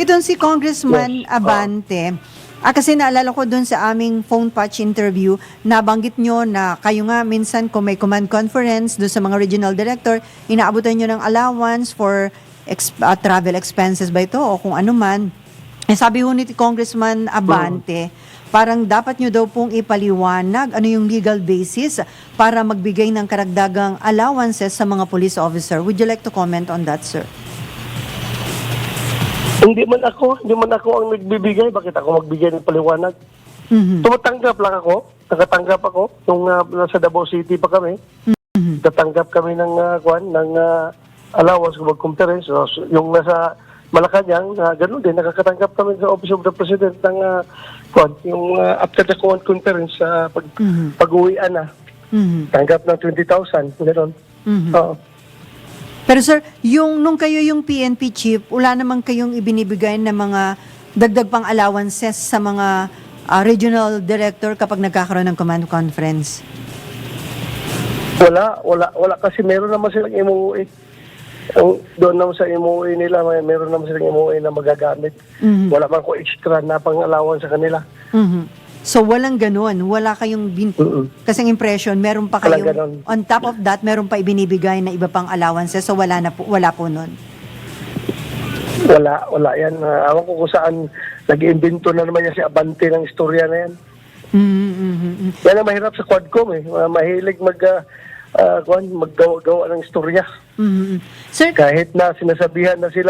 Itong si Congressman Yes. Ah. Abante, ah, kasi naalala ko dun sa aming phone patch interview, nabanggit nyo na kayo nga minsan kung may command conference doon sa mga regional director, inaabutan nyo ng allowance for ex- ah, travel expenses ba ito o kung ano man. Eh, sabi ho ni Congressman Abante, parang dapat nyo daw pong ipaliwanag ano yung legal basis para magbigay ng karagdagang allowances sa mga police officer. Would you like to comment on that, sir? Hindi man ako, hindi man ako ang nagbibigay. Bakit ako magbigay ng paliwanag? Mhm. Tumatanggap lang ako. Nakatanggap ako nung ah, nasa Davao City pa kami. Nakatanggap kami ng uh, kwan, ng ah, allowance kung mag-conference. So, yung nasa Malacanang, uh, ganun din, nakakatanggap kami sa Office of the President ng uh, kwan, yung ah, after the kwan conference, sa pag, Mhm. pag-uwian na. Mhm. Tanggap ng 20,000. Ganun. Mhm. Oo. Pero sir, yung nung kayo yung PNP chief, wala naman kayong ibinibigay na mga dagdag pang allowances sa mga ah, regional director kapag nagkakaroon ng command conference. Wala, wala, wala kasi meron naman silang MOE. Ang, doon naman sa MOE nila, may meron naman silang MOE na magagamit. Mhm. Wala man ko extra na pang-alawan sa kanila. Mhm. So walang ganun, wala kayong bin Mm-mm. kasing impression, meron pa kayong on top of that, meron pa ibinibigay na iba pang allowances. So wala na po, wala po nun. Wala, wala yan. Uh, awan ko kung saan nag-imbento na naman yan si Abante ng istorya na yan. Mhm, mhm, mhm. Yan ang mahirap sa Quadcom eh. Uh, mahilig mag, uh, uh, maggawa-gawa ng istorya. Mhm, mhm. Sir, Kahit na sinasabihan na sila